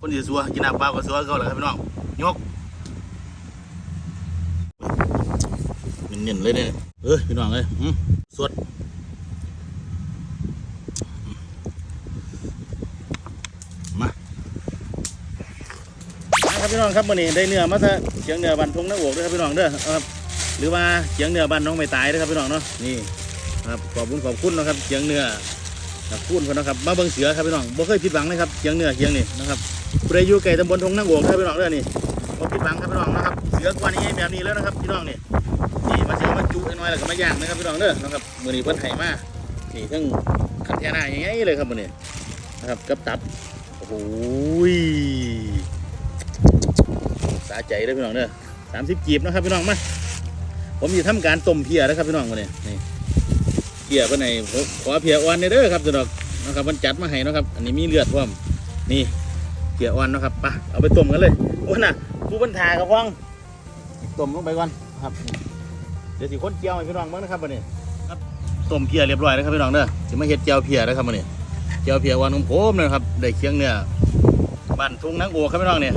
คนสิสัวกินน้ำเปล่าก็สัวเขาแหละครับพี่น้องยกมันเนียนเลยเนี่ยเออพี่น้องเลยอืมสวดมาครับพี่น้องครับวันนี้ได้เนื้อมาซะเสียงเนื้อบันทงนักโอกด้วยครับพี่น้องเด้อครับหรือว่าเสียงเนื้อบันน้องไม่ตายนะครับพี่น้องเนาะนี่ครับขอบคุณขอบคุณนะครับเสียงเนื้อครับพูดคนนะครับมาเบิ่งเสือครับพี่น้องบ่เคยผิดหวังนะครับเสียงเนื้อเสียงนี่นะครับ ผู้ใดอยู่ไก่ตำบลทงนั่งโอ่งครับพี่น้องเด้อนี่บ่ผิดหวังครับพี่น้องนะครับเสือกว่านี้แบบนี้แล้วนะครับพี่น้องนี่นี่มาเสียมาจุน้อยแล้วก็มาย่างนะครับพี่น้องเด้อนะครับมือนี้เพิ่นให้มานี่ทั้งขันแท่หน้าอย่างเงี้ยเลยครับมือนี้นะครับกับตับโอ้โหสาใจเด้อพี่น้องเด้อ30กีบนะครับพี่น้องมาผมจะทำการต้มเพียนะครับพี่น้องมือนี้นี่เพียเพื่อนให้ผมขอเพียอ่อนเด้อครับตัวดอกนะครับมันจัดมาให้นะครับ อันนี้มีเลือดพร้อมนี่ เพียอ่อนเนาะครับไปเอาไปต้มกันเลยโอ้น่ะผู้บรรทากับฟังต้มลงไปก่อนครับ เดี๋ยวสิคนเจียวให้พี่น้องเบ้างนะครับวันนี้ครับต้มเพียเรียบร้อยแล้วครับพี่น้องเด้อสิมาเฮ็ดเจียวเพียนะครับวันนี้เจียวเพียอ่อนของผมนะครับได้เคียงเนี่ยบ้านทุ่งนังโอครับพี่น้องเนี่ย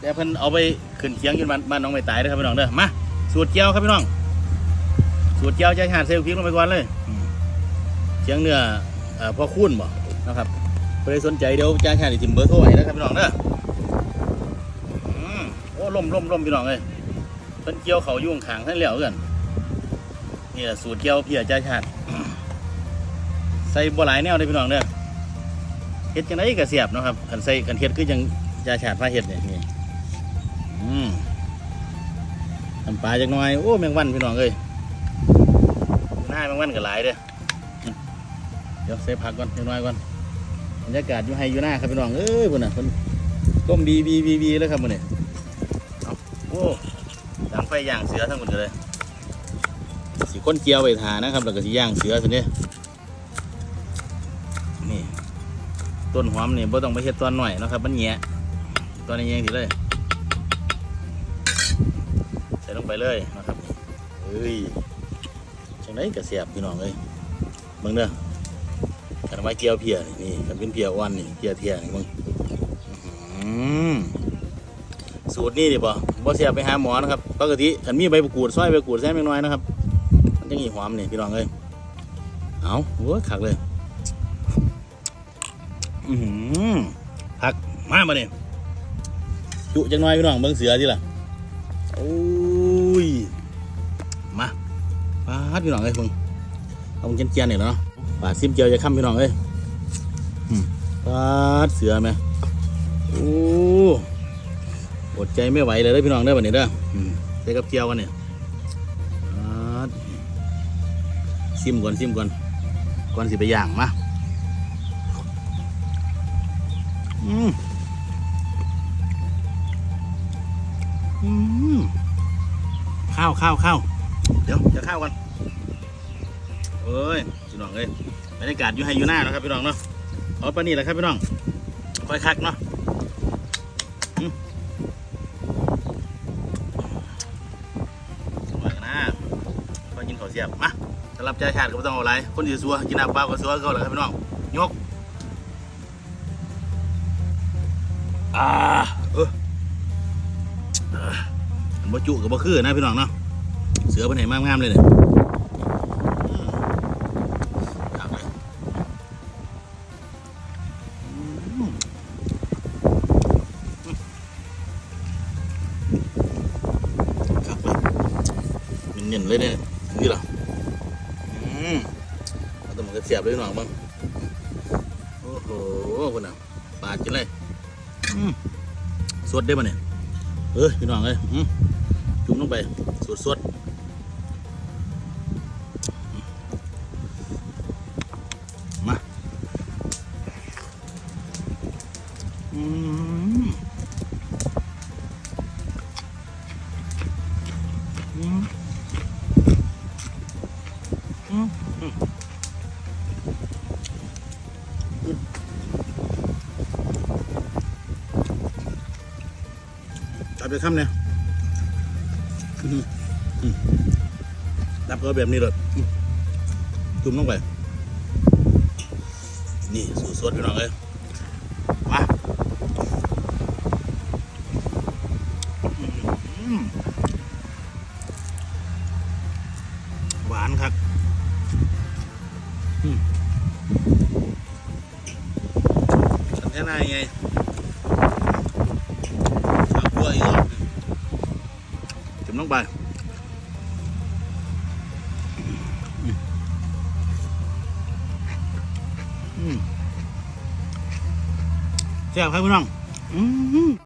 แต่เพิ่นเอาไปขึ้นเคียงอยู่บ้านบ้านน้องไม่ตายนะครับพี่น้องเด้อมาสูตรเจียวครับพี่น้อง สูตรเจียวใจหาดเซลล์พริกลงไปก่อนเลยอืมเชียงเนื้อเอ่อพ่อคุ้นบ่นะครับ ใครสนใจเดี๋ยวจ้าชาติทิมเบอร์โทรไว้นะครับพี่น้องเด้ออืมโอ้ล่มล่มล่มพี่น้องเลยเพิ่นเกี่ยวเขายุ่งข้างท่านเหลียวกันนี่แหละสูตรเกี่ยวเพียจ้าชาติใส่บัวหลายแนวเลยพี่น้องเด้อเฮ็ดจังไดก็เสียบนะครับกันใส่กันเฮ็ดคือจังจ้าชาติพาเฮ็ดเนี่ยนี่อืมทำปลาจักน่อยโอ้แมงวันพี่น้องเอ้ยหน้ามันวันก็หลายเด้อเดี๋ยวเซฟผักก่อนเล็กน้อยก่อน บรรยากาศอยู่ไฮอยู่หน้าครับพี่น้องเอ้ยพุ่นน่ะเพิ่นก้มบีบีบีบีแล้วครับมื้อนี้เอาโอ้ดังไฟย่างเสือทั้งหมดเลยสีก้นเกียวไปทานะครับแล้วก็สีย่างเสือสิเนี่ยนี่ต้นหอมนี่บ่ต้องไปเฮ็ดตอนหน่อยนะครับมันแหยะตอนนี้ยังสิเลยใส่ลงไปเลยนะครับเอ้ยจังไดก็เสียบพี่น้องเอ้ยเบิ่งเด้อ กันไว้เกี่ยวเพียนี่นี่กันเป็นเพียอ่อนนี่เพียเทียนี่มึงอื้อหือสูตรนี้ดิบ่บ่เสียบไปหาหมอนะครับปกติคันมีใบมะกูดซอยใบมะกูดแซ่บน้อยนะครับมันจังอีหอมนี่พี่น้องเอ้ยเอาโอ้ยคักเลยอือหือผักมาบ่เนี่ยจุจังน้อยพี่น้องเบิ่งเสือที่ล่ะโอ้ยมาปาดพี่น้องเอ้ยเพิ่งเอาเจียนเจียนเนี่แล้วเนาะ ปาดซิมเจียวจะค้ำพี่น้องเอ้ยปาดเสือไหมโอ้อดใจไม่ไหวเลยเด้อพี่น้องเด้อวันนี้เด้อใส่กับเจียวกันเนี่ยปาดซิมก่อนซิมก่อนก่อนสิไปย่างมาอืมอืมข้าวข้าวข้าวเดี๋ยวจะข้าวกันเอ้ย พี่น้องเอ้ยบรรยากาศอยู่ให้อยู่หน้านะครับพี่น้องเนาะเอาปลานี่แหละครับพี่น้องค่อยคักเนาะมากันนะก็ยินเขาวเสียบมาสำหรับใจชาติก็ไม่ต้องเอาอะไรคนอยู่ซัวกินน้ำเปล่าก็ซัวก็แหละครับพี่น้องยกอ่าเออมันบ่จุกับบ่คือนะพี่น้องเนาะเสือไปไหนมากงามเลยเนี่ย นเนียนเลยเนี่ยนี่เหรออืมเอาแตัวมันก็เสียบเลยหน่อยบ้างโอ้โหคนน่ะปาดกินเลยอืมสดได้ปะเนี่ยเออพี่น้องเลยอืมจุ่มลงไปสดสดๆมาอืม จับไปข้ามเนี่ยดับก็แบบนี้เลยจุ่มลงไป นี่สูตรสดพี่น้องเลย hai anh em Đã quậy rồi. Chấm nóng bài Xem hay không? Ừ.